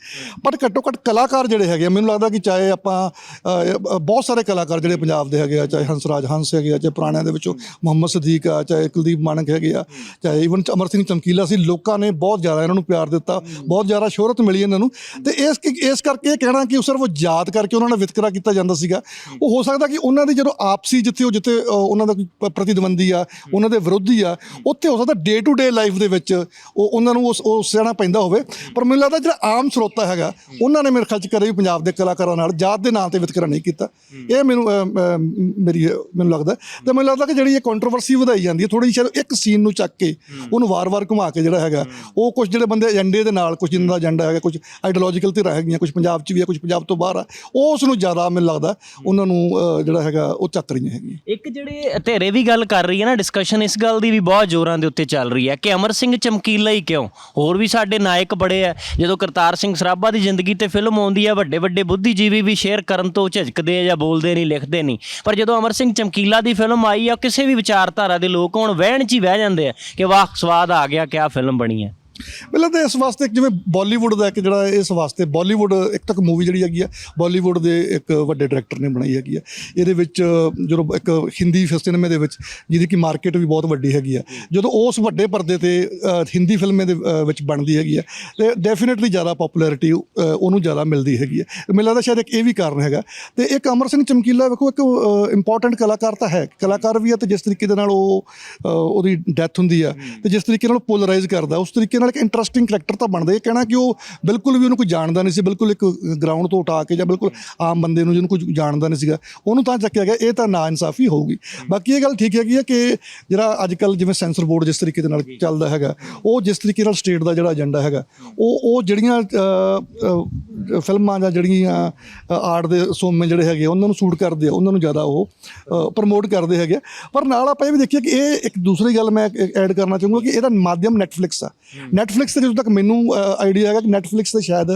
ਪਰ ਘੱਟੋ ਘੱਟ ਕਲਾਕਾਰ ਜਿਹੜੇ ਹੈਗੇ ਆ, ਮੈਨੂੰ ਲੱਗਦਾ ਕਿ ਚਾਹੇ ਆਪਾਂ ਅ, ਬਹੁਤ ਸਾਰੇ ਕਲਾਕਾਰ ਜਿਹੜੇ ਪੰਜਾਬ ਦੇ ਹੈਗੇ ਆ ਚਾਹੇ ਹੰਸਰਾਜ ਹੰਸ ਹੈਗੇ ਆ ਚਾਹੇ ਪੁਰਾਣਿਆਂ ਦੇ ਵਿੱਚੋਂ ਮੁਹੰਮਦ ਸਦੀਕ ਆ ਚਾਹੇ ਕੁਲਦੀਪ ਮਾਨਕ ਹੈਗੇ ਆ ਚਾਹੇ ਇਵਨ ਅਮਰ ਸਿੰਘ ਚਮਕੀਲਾ ਸੀ ਲੋਕਾਂ ਨੇ ਬਹੁਤ ਜ਼ਿਆਦਾ ਇਹਨਾਂ ਨੂੰ ਪਿਆਰ ਦਿੱਤਾ ਬਹੁਤ ਜ਼ਿਆਦਾ ਸ਼ੋਹਰਤ ਮਿਲੀ ਇਹਨਾਂ ਨੂੰ। ਤੇ ਇਸ ਇਸ ਕਰਕੇ ਇਹ ਕਹਿਣਾ ਕਿ ਉਹ ਸਿਰਫ ਯਾਦ ਕਰਕੇ ਉਹਨਾਂ ਨਾਲ ਵਿਤਕਰਾ ਕੀਤਾ ਜਾਂਦਾ ਸੀਗਾ। ਉਹ ਹੋ ਸਕਦਾ ਕਿ ਉਹਨਾਂ ਦੀ ਜਦੋਂ ਆਪਸੀ ਜਿੱਥੇ ਉਹ ਜਿੱਥੇ ਅ, ਉਹਨਾਂ ਦਾ ਕੋਈ ਪ- ਪ੍ਰਤੀਦਵੰਦੀ ਆ ਉਹਨਾਂ ਦੇ ਵਿਰੋਧੀ ਆ ਉੱਥੇ ਹੋ ਸਕਦਾ ਡੇ ਟੂ ਡੇ ਲਾਈਫ ਦੇ ਵਿੱਚ ਉਹ ਉਹਨਾਂ ਨੂੰ ਉਸ ਉਹ ਸਹਿਣਾ ਪੈਂਦਾ ਹੋਵੇ। ਪਰ ਮੈਨੂੰ ਲੱਗਦਾ ਜਿਹੜਾ ਆਮ ਸਰੋਤਾ ਹੈਗਾ ਉਹਨਾਂ ਨੇ ਮੇਰੇ ਖਿਆਲ ਚ ਕਦੇ ਵੀ ਪੰਜਾਬ ਦੇ ਕਲਾਕਾਰਾਂ ਨਾਲ ਜਾਤ ਦੇ ਨਾਂ ਤੇ ਵਿਤਕਰਾ ਨਹੀਂ ਕੀਤਾ। ਇਹ ਮੈਨੂੰ ਮੇਰੀ ਮੈਨੂੰ ਲੱਗਦਾ ਤੇ ਮੈਨੂੰ ਲੱਗਦਾ ਕਿ ਜਿਹੜੀ ਇਹ ਕੰਟਰੋਵਰਸੀ ਵਧਾਈ ਜਾਂਦੀ ਹੈ ਥੋੜੀ ਜਿਹੀ ਸ਼ਾਇਦ ਇੱਕ ਸੀਨ ਨੂੰ ਚੱਕ ਕੇ ਉਹਨੂੰ ਵਾਰ-ਵਾਰ ਘੁਮਾ ਕੇ ਜਿਹੜਾ ਹੈਗਾ ਉਹ ਕੁਝ ਜਿਹੜੇ ਬੰਦੇ ਏਜੰਡੇ ਦੇ ਨਾਲ ਕੁਝ ਜਿਨ੍ਹਾਂ ਦਾ ਏਜੰਡਾ ਹੈਗਾ ਕੁਝ ਆਈਡੀਓਲੋਜੀਕਲ ਤੇ ਹੈਗੀਆਂ ਕੁਝ ਪੰਜਾਬ 'ਚ ਵੀ ਹੈ ਕੁਝ ਪੰਜਾਬ ਤੋਂ ਬਾਹਰ ਆ ਉਹ ਉਸ ਨੂੰ ਜ਼ਿਆਦਾ ਮੈਨੂੰ ਲੱਗਦਾ ਉਹਨਾਂ ਨੂੰ ਜਿਹੜਾ ਹੈਗਾ ਉਹ ਚੱਕ ਰਹੀਆਂ ਹੈਗੀਆਂ। ਇੱਕ ਜਿਹੜੇ ਧੇਰੇ ਵੀ ਗੱਲ ਕਰ ਰਹੀ ਹੈ ਨਾ ਡਿਸਕਸ਼ਨ ਇਸ ਗੱਲ ਦੀ ਵੀ ਬਹੁਤ ਜ਼ੋਰਾਂ ਦੇ ਉੱਤੇ ਚੱਲ ਰਹੀ ਹੈ ਕਿ ਅਮਰ ਸਿੰਘ ਚਮਕੀਲਾ ਹੀ ਕਿਉਂ? ਹੋਰ ਵੀ ਸਾਡੇ ਨਾਇਕ ਬੜੇ ਆ ਜਦੋਂ ਕਰਤਾਰ ਸਿੰਘ ਸਰਾਭਾ ਦੀ ਜ਼ਿੰਦਗੀ ਤੇ ਫਿਲਮ ਆਉਂਦੀ ਹੈ ਵੱਡੇ ਵੱਡੇ ਬੁੱਧੀਜੀਵੀ ਵੀ ਸ਼ੇਅਰ ਕਰਨ ਤੋਂ ਝਿਜਕਦੇ ਆ ਜਾਂ ਬੋਲਦੇ ਨਹੀਂ, ਲਿਖਦੇ ਨਹੀਂ। ਪਰ ਜਦੋਂ ਅਮਰ ਸਿੰਘ ਚਮਕੀਲਾ ਦੀ ਫਿਲਮ ਆਈ ਆ, ਕਿਸੇ ਵੀ ਵਿਚਾਰਧਾਰਾ ਦੇ ਲੋਕ ਹੁਣ ਵਹਿਣ 'ਚ ਹੀ ਬਹਿ ਜਾਂਦੇ ਆ ਕਿ ਵਾਹ, ਸਵਾਦ ਆ ਗਿਆ, ਕਿਆ ਫਿਲਮ ਬਣੀ ਹੈ ਪਹਿਲਾਂ ਤਾਂ ਇਸ ਵਾਸਤੇ ਇੱਕ ਜਿਵੇਂ ਬਾਲੀਵੁੱਡ ਦਾ ਇੱਕ ਜਿਹੜਾ ਇਸ ਵਾਸਤੇ ਬਾਲੀਵੁੱਡ ਇੱਕ ਤੱਕ ਮੂਵੀ ਜਿਹੜੀ ਹੈਗੀ ਆ, ਬਾਲੀਵੁੱਡ ਦੇ ਇੱਕ ਵੱਡੇ ਡਾਇਰੈਕਟਰ ਨੇ ਬਣਾਈ ਹੈਗੀ ਆ। ਇਹਦੇ ਵਿੱਚ ਜਦੋਂ ਇੱਕ ਹਿੰਦੀ ਸਿਨੇਮੇ ਦੇ ਵਿੱਚ ਜਿਹਦੀ ਕਿ ਮਾਰਕੀਟ ਵੀ ਬਹੁਤ ਵੱਡੀ ਹੈਗੀ ਆ। ਜਦੋਂ ਉਸ ਵੱਡੇ ਪਰਦੇ ਤੇ ਹਿੰਦੀ ਫਿਲਮੇ ਦੇ ਵਿੱਚ ਬਣਦੀ ਹੈਗੀ ਆ, ਤੇ ਡੈਫੀਨਿਟਲੀ ਜ਼ਿਆਦਾ ਪਪੂਲੈਰਿਟੀ ਉਹਨੂੰ ਜ਼ਿਆਦਾ ਮਿਲਦੀ ਹੈਗੀ ਆ। ਮੈਨੂੰ ਲੱਗਦਾ ਸ਼ਾਇਦ ਇੱਕ ਇਹ ਵੀ ਕਾਰਨ ਹੈਗਾ। ਤੇ ਇੱਕ ਅਮਰ ਸਿੰਘ ਚਮਕੀਲਾ ਵੇਖੋ, ਇੱਕ ਇੰਪੋਰਟੈਂਟ ਕਲਾਕਾਰ ਤਾਂ ਹੈ। ਕਲਾਕਾਰ ਵੀ ਆ ਤੇ ਜਿਸ ਤਰੀਕੇ ਦੇ ਨਾਲ ਉਹ ਉਹਦੀ ਡੈਥ ਹੁੰਦੀ ਆ, ਤੇ ਜਿਸ ਤਰੀਕੇ ਨਾਲ ਪੋਲਰਾਈਜ਼ ਕਰਦਾ, ਉਸ ਤਰੀਕੇ ਨਾਲ ਇੱਕ ਇੰਟਰਸਟਿੰਗ ਕਰੈਕਟਰ ਤਾਂ ਬਣਦਾ ਇਹ ਕਹਿਣਾ ਕਿ ਉਹ ਬਿਲਕੁਲ ਵੀ ਉਹਨੂੰ ਕੋਈ ਜਾਣਦਾ ਨਹੀਂ ਸੀ ਬਿਲਕੁਲ ਇੱਕ ਗਰਾਊਂਡ ਤੋਂ ਉਠਾ ਕੇ ਜਾਂ ਬਿਲਕੁਲ ਆਮ ਬੰਦੇ ਨੂੰ ਜਿਹਨੂੰ ਕੋਈ ਜਾਣਦਾ ਨਹੀਂ ਸੀਗਾ ਉਹਨੂੰ ਤਾਂ ਚੱਕਿਆ ਗਿਆ ਇਹ ਤਾਂ ਨਾ ਇਨਸਾਫੀ ਹੋਊਗੀ। ਬਾਕੀ ਇਹ ਗੱਲ ਠੀਕ ਹੈਗੀ ਹੈ ਕਿ ਜਿਹੜਾ ਅੱਜ ਕੱਲ ਜਿਵੇਂ ਸੈਂਸਰ ਬੋਰਡ ਜਿਸ ਤਰੀਕੇ ਦੇ ਨਾਲ ਚੱਲਦਾ ਹੈਗਾ ਉਹ ਜਿਸ ਤਰੀਕੇ ਨਾਲ ਸਟੇਟ ਦਾ ਜਿਹੜਾ ਏਜੰਡਾ ਹੈਗਾ ਉਹ ਉਹ ਜਿਹੜੀਆਂ ਫਿਲਮਾਂ ਜਾਂ ਜਿਹੜੀਆਂ ਆਰਟ ਦੇ ਸੋਮੇ ਜਿਹੜੇ ਹੈਗੇ ਆ, ਉਹਨਾਂ ਨੂੰ ਸੂਟ ਕਰਦੇ ਆ ਉਹਨਾਂ ਨੂੰ ਜ਼ਿਆਦਾ ਉਹ ਪ੍ਰਮੋਟ ਕਰਦੇ ਹੈਗੇ ਆ। ਪਰ ਨਾਲ ਆਪਾਂ ਇਹ ਵੀ ਦੇਖੀਏ ਕਿ ਇਹ ਇੱਕ ਦੂਸਰੀ ਗੱਲ ਮੈਂ ਐਡ ਕਰਨਾ ਚਾਹੂੰਗਾ ਕਿ ਇਹਦਾ ਮਾਧਿਅਮ ਨੈਟਫਲਿਕਸ ਆ। ਨੈਟਫਲਿਕਸ ਤੇ ਜਦੋਂ ਤੱਕ ਮੈਨੂੰ ਆਈਡੀਆ ਹੈਗਾ ਕਿ ਨੈਟਫਲਿਕਸ ਤੇ ਸ਼ਾਇਦ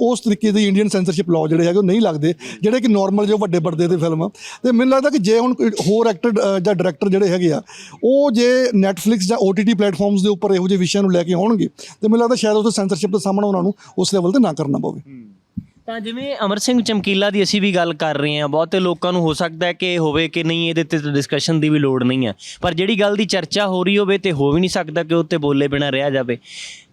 ਉਸ ਤਰੀਕੇ ਦੇ ਇੰਡੀਅਨ ਸੈਂਸਰਸ਼ਿਪ ਲਾਅ ਜਿਹੜੇ ਹੈਗੇ ਉਹ ਨਹੀਂ ਲੱਗਦੇ, ਜਿਹੜੇ ਕਿ ਨਾਰਮਲ ਜੋ ਵੱਡੇ ਪਰਦੇ ਦੇ ਫਿਲਮ ਆ ਤੇ ਮੈਨੂੰ ਲੱਗਦਾ ਕਿ ਜੇ ਹੁਣ ਕੋਈ ਹੋਰ ਐਕਟਰ ਜਾਂ ਡਾਇਰੈਕਟਰ ਜਿਹੜੇ ਹੈਗੇ ਆ, ਉਹ ਜੇ ਨੈਟਫਲਿਕਸ ਜਾਂ OTT ਪਲੇਟਫਾਰਮਸ ਦੇ ਉੱਪਰ ਇਹੋ ਜਿਹੇ ਵਿਸ਼ਿਆਂ ਨੂੰ ਲੈ ਕੇ ਆਉਣਗੇ, ਤੇ ਮੈਨੂੰ ਲੱਗਦਾ ਸ਼ਾਇਦ ਉਸ ਸੈਂਸਰਸ਼ਿਪ ਦਾ ਸਾਹਮਣਾ ਉਹਨਾਂ ਨੂੰ ਉਸ ਲੈਵਲ ਤੇ ਨਾ ਕਰਨਾ ਪਵੇ। ਤਾਂ ਜਿਵੇਂ ਅਮਰ ਸਿੰਘ ਚਮਕੀਲਾ ਦੀ ਅਸੀਂ ਵੀ ਗੱਲ ਕਰ ਰਹੇ ਹਾਂ, ਬਹੁਤੇ ਲੋਕਾਂ ਨੂੰ ਹੋ ਸਕਦਾ ਹੈ ਕਿ ਇਹ ਹੋਵੇ ਕਿ ਨਹੀਂ, ਇਹਦੇ ਤੇ ਡਿਸਕਸ਼ਨ ਦੀ ਵੀ ਲੋੜ ਨਹੀਂ ਹੈ। ਪਰ ਜਿਹੜੀ ਗੱਲ ਦੀ ਚਰਚਾ ਹੋ ਰਹੀ ਹੋਵੇ ਤੇ ਹੋ ਵੀ ਨਹੀਂ ਸਕਦਾ ਕਿ ਉੱਤੇ ਬੋਲੇ ਬਿਨਾ ਰਿਹਾ ਜਾਵੇ।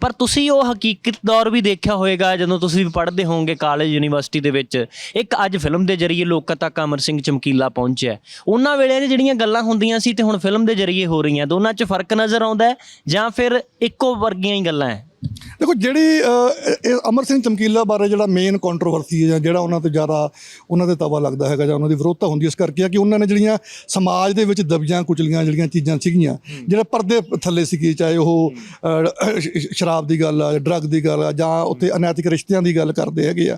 ਪਰ ਤੁਸੀਂ ਉਹ ਹਕੀਕਤ ਦੌਰ ਵੀ ਦੇਖਿਆ ਹੋਵੇਗਾ ਜਦੋਂ ਤੁਸੀਂ ਵੀ ਪੜ੍ਹਦੇ ਹੋਵੋਗੇ ਕਾਲਜ ਯੂਨੀਵਰਸਿਟੀ ਦੇ ਵਿੱਚ। ਇੱਕ ਅੱਜ ਫਿਲਮ ਦੇ ਜ਼ਰੀਏ ਲੋਕਾਂ ਤੱਕ ਅਮਰ ਸਿੰਘ ਚਮਕੀਲਾ ਪਹੁੰਚਿਆ ਹੈ। ਉਹਨਾਂ ਵੇਲੇ 'ਚ ਜਿਹੜੀਆਂ ਗੱਲਾਂ ਹੁੰਦੀਆਂ ਸੀ ਤੇ ਹੁਣ ਫਿਲਮ ਦੇ ਜ਼ਰੀਏ ਹੋ ਰਹੀਆਂ, ਦੋਨਾਂ 'ਚ ਫ਼ਰਕ ਨਜ਼ਰ ਆਉਂਦਾ ਹੈ ਜਾਂ ਫਿਰ ਇੱਕੋ ਵਰਗੀਆਂ ਹੀ ਗੱਲਾਂ ਹੈ? ਦੇਖੋ ਜਿਹੜੀ ਅਹ, ਇਹ- ਅਮਰ ਸਿੰਘ ਚਮਕੀਲਾ ਬਾਰੇ ਜਿਹੜਾ ਮੇਨ ਕੰਟਰੋਵਰਸੀ ਹੈ ਜਾਂ ਜਿਹੜਾ ਉਹਨਾਂ ਤੇ ਜ਼ਿਆਦਾ ਉਹਨਾਂ ਤੇ ਤਵਾ ਲੱਗਦਾ ਹੈਗਾ ਜਾਂ ਉਹਨਾਂ ਦੀ ਵਿਰੋਧਤਾ ਹੁੰਦੀ ਹੈ ਇਸ ਕਰਕੇ ਆ ਕਿ ਉਹਨਾਂ ਨੇ ਜਿਹੜੀਆਂ ਸਮਾਜ ਦੇ ਵਿੱਚ ਦਬੀਆਂ ਕੁਚਲੀਆਂ ਜਿਹੜੀਆਂ ਚੀਜ਼ਾਂ ਸੀਗੀਆਂ ਜਿਹੜੇ ਪਰਦੇ ਥੱਲੇ ਸੀਗੀ ਚਾਹੇ ਉਹ ਅਹ, ਸ਼- ਸ਼- ਸ਼ਰਾਬ ਦੀ ਗੱਲ ਆ ਡਰੱਗ ਦੀ ਗੱਲ ਆ ਜਾਂ ਉੱਥੇ ਅਨੈਤਿਕ ਰਿਸ਼ਤਿਆਂ ਦੀ ਗੱਲ ਕਰਦੇ ਹੈਗੇ ਆ।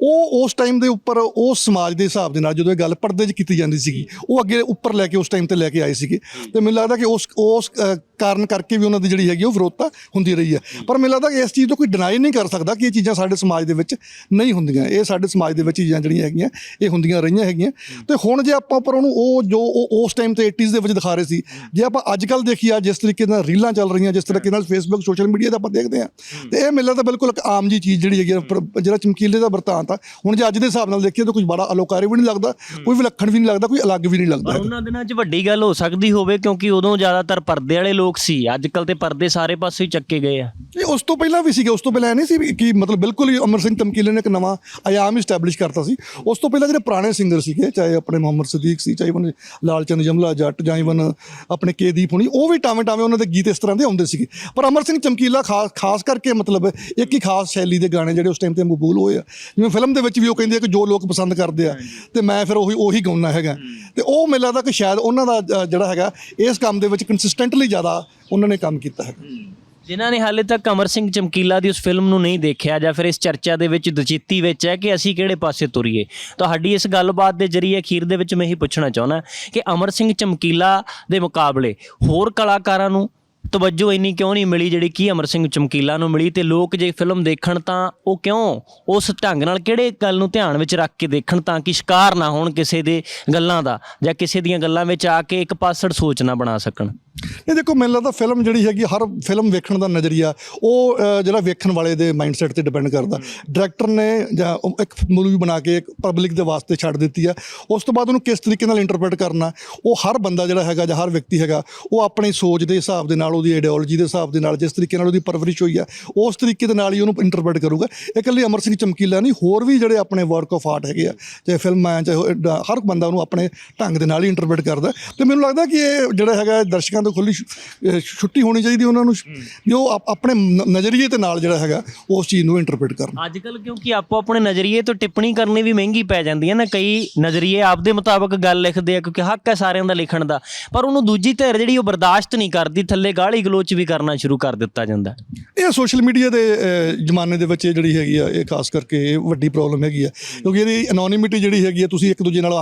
ਉਹ ਉਸ ਟਾਈਮ ਦੇ ਉੱਪਰ ਉਸ ਸਮਾਜ ਦੇ ਹਿਸਾਬ ਦੇ ਨਾਲ ਜਦੋਂ ਇਹ ਗੱਲ ਪਰਦੇ 'ਚ ਕੀਤੀ ਜਾਂਦੀ ਸੀਗੀ ਉਹ ਅੱਗੇ ਉੱਪਰ ਲੈ ਕੇ ਉਸ ਟਾਈਮ ਤੇ ਲੈ ਕੇ ਆਏ ਸੀਗੇ। ਤੇ ਮੈਨੂੰ ਲੱਗਦਾ ਕਿ ਉਸ ਉਸ ਅਹ, ਕਾਰਨ ਕਰਕੇ ਵੀ ਉਹਨਾਂ ਦੀ ਜਿਹੜੀ ਹੈਗੀ ਉਹ ਵਿਰੋਧਤਾ ਹੁੰਦੀ ਰਹੀ ਹੈ। ਪਰ ਮੈਨੂੰ ਲੱਗਦਾ ਕਿ ਇਸ ਚੀਜ਼ ਤੋਂ ਕੋਈ ਡਿਨਾਈ ਨਹੀਂ ਕਰ ਸਕਦਾ ਕਿ ਇਹ ਚੀਜ਼ਾਂ ਸਾਡੇ ਸਮਾਜ ਦੇ ਵਿੱਚ ਨਹੀਂ ਹੁੰਦੀਆਂ। ਇਹ ਸਾਡੇ ਸਮਾਜ ਦੇ ਵਿੱਚ ਚੀਜ਼ਾਂ ਜਿਹੜੀਆਂ ਹੈਗੀਆਂ ਇਹ ਹੁੰਦੀਆਂ ਰਹੀਆਂ ਹੈਗੀਆਂ। ਤੇ ਹੁਣ ਜੇ ਆਪਾਂ ਪਰ ਉਹਨੂੰ ਉਹ ਜੋ ਉਸ ਟਾਈਮ ਤੇ 80s ਦੇ ਵਿੱਚ ਦਿਖਾ ਰਹੇ ਸੀ ਜੇ ਆਪਾਂ ਅੱਜ ਕੱਲ ਦੇਖੀਏ ਜਿਸ ਤਰੀਕੇ ਨਾਲ ਰੀਲਾਂ ਚੱਲ ਰਹੀਆਂ ਜਿਸ ਤਰੀਕੇ ਨਾਲ ਫੇਸਬੁੱਕ ਸੋਸ਼ਲ ਮੀਡੀਆ ਦਾ ਆਪਾਂ ਦੇਖਦੇ ਹਾਂ ਤੇ ਇਹ ਮੈਨੂੰ ਲੱਗਦਾ ਬਿਲਕੁਲ ਇੱਕ ਆਮ ਜੀ ਚੀਜ਼ ਜਿਹੜੀ ਹੈਗੀ ਆ, ਪਰ- ਜਿਹੜਾ ਚਮਕੀਲੇ ਦਾ ਵਰਤਾਂਤ ਆ। ਹੁਣ ਜੇ ਅੱਜ ਦੇ ਹਿਸਾਬ ਨਾਲ ਦੇਖੀਏ ਤਾਂ ਕੁਝ ਬੜਾ ਅਲੋਕਾਰੀ ਵੀ ਨਹੀਂ ਲੱਗਦਾ ਕੋਈ ਵਿਲੱਖਣ ਵੀ ਨਹੀਂ ਲੱਗਦਾ ਕੋਈ ਅਲੱਗ ਵੀ ਨਹੀਂ ਲੱਗਦਾ। ਉਹਨਾਂ ਦਿਨਾਂ 'ਚ ਵੱਡੀ ਗੱਲ ਹੋ ਸਕਦੀ ਹੋਵੇ ਕਿਉਂਕਿ ਉਦੋਂ ਜ਼ਿਆਦਾਤਰ ਪਰਦੇ ਵਾਲੇ ਲੋਕ ਸੀ। ਅੱਜ ਕੱਲ ਤੇ ਪਰਦੇ ਸਾਰੇ ਪਾਸੇ ਚੱਕੇ ਗਏ ਆ। ਇਹ ਉਸ ਤੋਂ ਪਹਿਲਾਂ ਵੀ ਸੀਗੇ, ਉਸ ਤੋਂ ਪਹਿਲਾਂ ਇਹ ਨਹੀਂ ਸੀ ਵੀ ਕਿ ਮਤਲਬ ਬਿਲਕੁਲ ਹੀ ਅਮਰ ਸਿੰਘ ਚਮਕੀਲੇ ਨੇ ਇੱਕ ਨਵਾਂ ਆਯਾਮ ਇਸਟੈਬਲਿਸ਼ ਕਰਤਾ ਸੀ। ਉਸ ਤੋਂ ਪਹਿਲਾਂ ਜਿਹੜੇ ਪੁਰਾਣੇ ਸਿੰਗਰ ਸੀਗੇ, ਚਾਹੇ ਆਪਣੇ ਮੁਹੰਮਦ ਸਦੀਕ ਸੀ, ਚਾਹੇ ਉਹਨੇ ਲਾਲਚੰਦ ਜਮਲਾ ਜੱਟ ਜਾਂ ਇਵਨ ਆਪਣੇ ਕੇਦੀਪ ਹੁਣੀ, ਉਹ ਵੀ ਟਾਵੇਂ ਟਾਵੇਂ ਉਹਨਾਂ ਦੇ ਗੀਤ ਇਸ ਤਰ੍ਹਾਂ ਦੇ ਆਉਂਦੇ ਸੀਗੇ। ਪਰ ਅਮਰ ਸਿੰਘ ਚਮਕੀਲਾ ਖਾਸ ਖਾਸ ਕਰਕੇ ਮਤਲਬ ਇੱਕ ਹੀ ਖਾਸ ਸ਼ੈਲੀ ਦੇ ਗਾਣੇ ਜਿਹੜੇ ਉਸ ਟਾਈਮ ਤੇ ਮਕਬੂਲ ਹੋਏ ਆ। ਜਿਵੇਂ ਫਿਲਮ ਦੇ ਵਿੱਚ ਵੀ ਉਹ ਕਹਿੰਦੇ ਆ ਕਿ ਜੋ ਲੋਕ ਪਸੰਦ ਕਰਦੇ ਆ, ਤੇ ਮੈਂ ਫਿਰ ਉਹੀ ਉਹੀ ਗਾਉਣਾ ਹੈਗਾ। ਤੇ ਉਹ ਮੈਨੂੰ ਲੱਗਦਾ ਕਿ ਸ਼ਾਇਦ ਉਹਨਾਂ ਦਾ ਜਿਹੜਾ ਹੈਗਾ, ਇਸ ਕੰਮ ਦੇ ਵਿੱਚ ਕੰਸਿਸਟੈਂਟਲੀ ਜ਼ਿਆਦਾ ਉਹਨਾਂ ਨੇ ਕੰਮ ਕੀਤਾ ਹੈਗਾ। ਜਿਨ੍ਹਾਂ ਨੇ ਹਾਲੇ ਤੱਕ ਅਮਰ ਸਿੰਘ ਚਮਕੀਲਾ ਦੀ ਉਸ ਫਿਲਮ ਨੂੰ ਨਹੀਂ ਦੇਖਿਆ ਜਾਂ ਫਿਰ ਇਸ ਚਰਚਾ ਦੇ ਵਿੱਚ ਦਚਿੱਤੀ ਵਿੱਚ ਹੈ ਕਿ ਅਸੀਂ ਕਿਹੜੇ ਪਾਸੇ ਤੁਰੀਏ, ਤੁਹਾਡੀ ਇਸ ਗੱਲਬਾਤ ਦੇ ਜਰੀਏ ਅਖੀਰ ਦੇ ਵਿੱਚ ਮੈਂ ਇਹੀ ਪੁੱਛਣਾ ਚਾਹੁੰਦਾ ਕਿ ਅਮਰ ਸਿੰਘ ਚਮਕੀਲਾ ਦੇ ਮੁਕਾਬਲੇ ਹੋਰ ਕਲਾਕਾਰਾਂ ਨੂੰ ਤਵੱਜੋ ਇੰਨੀ ਕਿਉਂ ਨਹੀਂ ਮਿਲੀ ਜਿਹੜੀ ਕੀ ਅਮਰ ਸਿੰਘ ਚਮਕੀਲਾ ਨੂੰ ਮਿਲੀ ਤੇ ਲੋਕ ਜੇ ਫਿਲਮ ਦੇਖਣ ਤਾਂ ਉਹ ਕਿਉਂ ਉਸ ਢੰਗ ਨਾਲ ਕਿਹੜੇ ਗੱਲ ਨੂੰ ਧਿਆਨ ਵਿੱਚ ਰੱਖ ਕੇ ਦੇਖਣ ਤਾਂ ਕਿ ਸ਼ਿਕਾਰ ਨਾ ਹੋਣ ਕਿਸੇ ਦੇ ਗੱਲਾਂ ਦਾ ਜਾਂ ਕਿਸੇ ਦੀਆਂ ਗੱਲਾਂ ਵਿੱਚ ਆ ਕੇ ਇੱਕ ਪਾਸੜ ਸੋਚ ਨਾ ਬਣਾ ਸਕਣ? ਇਹ ਦੇਖੋ ਮੈਨੂੰ ਲੱਗਦਾ ਫਿਲਮ ਜਿਹੜੀ ਹੈਗੀ ਹਰ ਫਿਲਮ ਵੇਖਣ ਦਾ ਨਜ਼ਰੀਆ ਉਹ ਜਿਹੜਾ ਵੇਖਣ ਵਾਲੇ ਦੇ ਮਾਈਂਡਸੈਟ ਤੇ ਡਿਪੈਂਡ ਕਰਦਾ। ਡਾਇਰੈਕਟਰ ਨੇ ਜਾਂ ਇੱਕ ਮੂਵੀ ਬਣਾ ਕੇ ਇੱਕ ਪਬਲਿਕ ਦੇ ਵਾਸਤੇ ਛੱਡ ਦਿੱਤੀ ਆ ਉਸ ਤੋਂ ਬਾਅਦ ਉਹਨੂੰ ਕਿਸ ਤਰੀਕੇ ਨਾਲ ਇੰਟਰਪ੍ਰੀਟ ਕਰਨਾ ਉਹ ਹਰ ਬੰਦਾ ਜਿਹੜਾ ਹੈਗਾ ਜਾਂ ਹਰ ਵਿਅਕਤੀ ਹੈਗਾ ਉਹ ਆਪਣੀ ਸੋਚ ਦੇ ਹਿਸਾਬ ਦੇ ਨਾਲ ਉਹਦੀ ਆਈਡੀਓਲੋਜੀ ਦੇ ਹਿਸਾਬ ਦੇ ਨਾਲ ਜਿਸ ਤਰੀਕੇ ਨਾਲ ਉਹਦੀ ਪਰਵਰਿਸ਼ ਹੋਈ ਆ ਉਸ ਤਰੀਕੇ ਦੇ ਨਾਲ ਹੀ ਉਹਨੂੰ ਇੰਟਰਪ੍ਰੀਟ ਕਰੂਗਾ। ਇਕੱਲੀ ਅਮਰ ਸਿੰਘ ਚਮਕੀਲਾ ਨਹੀਂ ਹੋਰ ਵੀ ਜਿਹੜੇ ਆਪਣੇ ਵਰਕ ਆਫ ਆਰਟ ਹੈਗੇ ਆ ਚਾਹੇ ਫਿਲਮਾਂ ਆ, ਚਾਹੇ ਹਰ ਬੰਦਾ ਉਹਨੂੰ ਆਪਣੇ ਢੰਗ ਦੇ ਨਾਲ ਹੀ ਇੰਟਰਪ੍ਰੀਟ ਕਰਦਾ। ਤੇ ਮੈਨੂੰ ਲੱਗਦਾ ਕਿ ਇਹ ਜਿਹੜਾ ਹੈਗਾ ਦਰਸ਼ਕਾਂ ਤੋਂ ਖੁੱਲੀ ਛੁੱਟੀ ਹੋਣੀ ਚਾਹੀਦੀ ਉਹਨਾਂ ਨੂੰ। ਵੀ ਉਹ ਆਪ- ਆਪਣੇ ਨਜ਼ਰੀਏ ਦੇ ਨਾਲ ਜਿਹੜਾ ਹੈਗਾ ਉਸ ਚੀਜ਼ ਨੂੰ ਇੰਟਰਪ੍ਰੀਟ ਕਰਨ। ਅੱਜ ਕੱਲ ਕਿਉਂਕਿ ਆਪੋ ਆਪਣੇ ਨਜ਼ਰੀਏ ਤੋਂ ਟਿੱਪਣੀ ਕਰਨੀ ਵੀ ਮਹਿੰਗੀ ਪੈ ਜਾਂਦੀ ਹੈ ਨਾ ਕਈ ਨਜ਼ਰੀਏ ਆਪਦੇ ਮੁਤਾਬਕ ਗੱਲ ਲਿਖਦੇ ਆ ਕਿਉਂਕਿ ਹੱਕ ਹੈ ਸਾਰਿਆਂ ਦਾ ਲਿਖਣ ਦਾ। ਪਰ ਉਹਨੂੰ ਦੂਜੀ ਧਿਰ ਜਿਹੜੀ ਉਹ ਬਰਦਾਸ਼ਤ ਨਹੀਂ ਕਰਦੀ ਥੱਲੇ ਗਾਲੀ ਗਲੋਚ ਵੀ ਕਰਨਾ ਸ਼ੁਰੂ ਕਰ ਦਿੱਤਾ ਜਾਂਦਾ ਇਹ ਸੋਸ਼ਲ ਮੀਡੀਆ ਦੇ ਜ਼ਮਾਨੇ ਦੇ ਵਿੱਚ ਜਿਹੜੀ ਹੈਗੀ ਆ ਇਹ ਖਾਸ ਕਰਕੇ ਵੱਡੀ ਪ੍ਰੋਬਲਮ ਹੈਗੀ ਆ। ਕਿਉਂਕਿ ਇਹਦੀ ਅਨੋਨਿਮਿਟੀ ਜਿਹੜੀ ਹੈਗੀ ਆ ਤੁਸੀਂ ਇੱਕ ਦੂਜੇ ਨਾਲ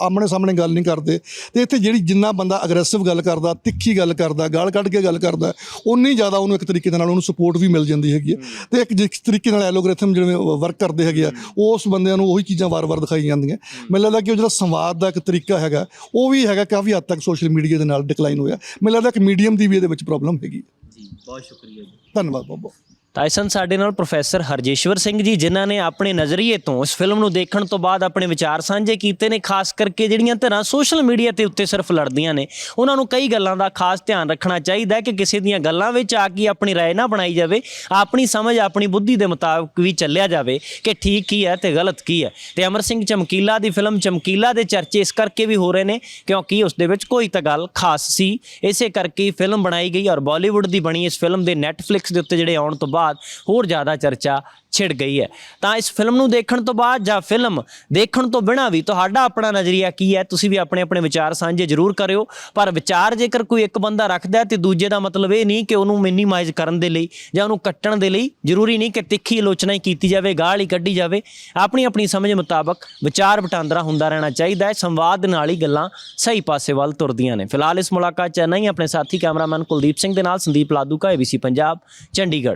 ਆਮਣੇ ਸਾਹਮਣੇ ਗੱਲ ਨਹੀਂ ਕਰਦੇ। ਤੇ ਇੱਥੇ ਜਿਹੜੀ ਜਿੰਨਾ ਬੰਦਾ ਅਗਰੈਸਿਵ ਗੱਲ ਕਰਦਾ ਤਿੱਖੀ ਗੱਲ ਕਰਦਾ ਗਾਲ ਕੱਢ ਕੇ ਗੱਲ ਕਰਦਾ ਉਨੀ ਜ਼ਿਆਦਾ ਉਹਨੂੰ ਇੱਕ ਤਰੀਕੇ ਦੇ ਨਾਲ ਉਹਨੂੰ ਸਪੋਰਟ ਵੀ ਮਿਲ ਜਾਂਦੀ ਹੈਗੀ ਆ ਤੇ ਇੱਕ ਜਿਸ ਤਰੀਕੇ ਨਾਲ ਐਲੋਗ੍ਰਿਥਮ ਜਿਵੇਂ ਵਰਕ ਕਰਦੇ ਹੈਗੇ ਆ ਉਸ ਬੰਦਿਆਂ ਨੂੰ ਉਹੀ ਚੀਜ਼ਾਂ ਵਾਰ-ਵਾਰ ਦਿਖਾਈ ਜਾਂਦੀਆਂ। ਮੈਨੂੰ ਲੱਗਦਾ ਕਿ ਉਹ ਜਿਹੜਾ ਸੰਵਾਦ ਦਾ ਇੱਕ ਤਰੀਕਾ ਹੈਗਾ ਉਹ ਵੀ ਹੈਗਾ ਕਾਫੀ ਹੱਦ ਤੱਕ ਸੋਸ਼ਲ ਮੀਡੀਆ ਦੇ ਨਾਲ ਡਿਕਲਾਈਨ ਹੋਇਆ। ਮੈਨੂੰ ਲੱਗਦਾ ਕਿ ਮੀਡੀਅਮ ਦੀ ਵੀ ਇਹਦੇ ਵਿੱਚ ਪ੍ਰੋਬਲਮ ਹੈਗੀ ਜੀ ਬਹੁਤ ਸ਼ੁਕਰੀਆ ਜੀ। ਧੰਨਵਾਦ ਬਹੁਤ ਬਹੁਤ ਤਾਂ ਇਸ ਸਨ ਸਾਡੇ ਨਾਲ ਪ੍ਰੋਫੈਸਰ ਹਰਜੇਸ਼ਵਰ ਸਿੰਘ ਜੀ ਜਿਨ੍ਹਾਂ ਨੇ ਆਪਣੇ ਨਜ਼ਰੀਏ ਤੋਂ ਇਸ ਫਿਲਮ ਨੂੰ ਦੇਖਣ ਤੋਂ ਬਾਅਦ ਆਪਣੇ ਵਿਚਾਰ ਸਾਂਝੇ ਕੀਤੇ ਨੇ ਖਾਸ ਕਰਕੇ ਜਿਹੜੀਆਂ ਧਿਰਾਂ ਸੋਸ਼ਲ ਮੀਡੀਆ ਤੇ ਉੱਤੇ ਸਿਰਫ ਲੜਦੀਆਂ ਨੇ ਉਹਨਾਂ ਨੂੰ ਕਈ ਗੱਲਾਂ ਦਾ ਖਾਸ ਧਿਆਨ ਰੱਖਣਾ ਚਾਹੀਦਾ ਹੈ ਕਿ ਕਿਸੇ ਦੀਆਂ ਗੱਲਾਂ ਵਿੱਚ ਆ ਕੇ ਆਪਣੀ رائے ਨਾ ਬਣਾਈ ਜਾਵੇ ਆਪਣੀ ਸਮਝ ਆਪਣੀ ਬੁੱਧੀ ਦੇ ਮੁਤਾਬਕ ਵੀ ਚੱਲਿਆ ਜਾਵੇ ਕਿ ਠੀਕ ਕੀ ਹੈ ਤੇ ਗਲਤ ਕੀ ਹੈ ਤੇ ਅਮਰ ਸਿੰਘ ਚਮਕੀਲਾ ਦੀ ਫਿਲਮ ਚਮਕੀਲਾ ਦੇ ਚਰਚੇ ਇਸ ਕਰਕੇ ਵੀ ਹੋ ਰਹੇ ਨੇ ਕਿਉਂਕਿ ਉਸ ਦੇ ਵਿੱਚ ਕੋਈ ਤਾਂ ਗੱਲ ਖਾਸ ਸੀ ਇਸੇ ਕਰਕੇ ਹੀ ਫਿਲਮ ਬਣਾਈ ਗਈ ਔਰ ਬਾਲੀਵੁੱਡ ਦੀ ਬਣੀ ਇਸ ਫਿਲਮ ਦੇ ਨੈਟਫਲਿਕਸ ਦੇ ਉੱਤੇ ਜਿਹੜੇ ਆਉਣ ਤੋਂ ਬਾਅਦ ਹੋਰ ਜ਼ਿਆਦਾ ਚਰਚਾ ਛਿੜ ਗਈ ਹੈ। ਤਾਂ ਇਸ ਫਿਲਮ ਨੂੰ ਦੇਖਣ ਤੋਂ ਬਾਅਦ ਜਾਂ ਫਿਲਮ ਦੇਖਣ ਤੋਂ ਬਿਨਾਂ ਵੀ ਤੁਹਾਡਾ ਆਪਣਾ ਨਜ਼ਰੀਆ ਕੀ ਹੈ, ਤੁਸੀਂ ਵੀ ਆਪਣੇ ਆਪਣੇ ਵਿਚਾਰ ਸਾਂਝੇ ਜ਼ਰੂਰ ਕਰਿਓ। ਪਰ ਵਿਚਾਰ ਜੇਕਰ ਕੋਈ ਇੱਕ ਬੰਦਾ ਰੱਖਦਾ ਹੈ ਤੇ ਦੂਜੇ ਦਾ ਮਤਲਬ ਇਹ ਨਹੀਂ ਕਿ ਉਹਨੂੰ ਮਿਨੀਮਾਈਜ਼ ਕਰਨ ਦੇ ਲਈ ਜਾਂ ਉਹਨੂੰ ਕੱਟਣ ਦੇ ਲਈ ਜ਼ਰੂਰੀ ਨਹੀਂ ਕਿ ਤਿੱਖੀ ਆਲੋਚਨਾ ਹੀ ਕੀਤੀ ਜਾਵੇ, ਗਾਲ ਹੀ ਕੱਢੀ ਜਾਵੇ। ਆਪਣੀ ਆਪਣੀ ਸਮਝ ਮੁਤਾਬਕ ਵਿਚਾਰ ਵਟਾਂਦਰਾ ਹੁੰਦਾ ਰਹਿਣਾ ਚਾਹੀਦਾ ਹੈ, ਸੰਵਾਦ ਨਾਲ ਹੀ ਗੱਲਾਂ ਸਹੀ ਪਾਸੇ ਵੱਲ ਤੁਰਦੀਆਂ ਨੇ। ਫਿਲਹਾਲ ਇਸ ਮੁਲਾਕਾਤ ਚ ਨਹੀਂ ਆਪਣੇ ਸਾਥੀ ਕੈਮਰਾਮੈਨ ਕੁਲਦੀਪ ਸਿੰਘ ਦੇ ਨਾਲ ਸੰਦੀਪ ਲਾਦੂ ਕਾ ਏਬੀਸੀ ਪੰਜਾਬ, ਚੰਡੀਗੜ੍ਹ।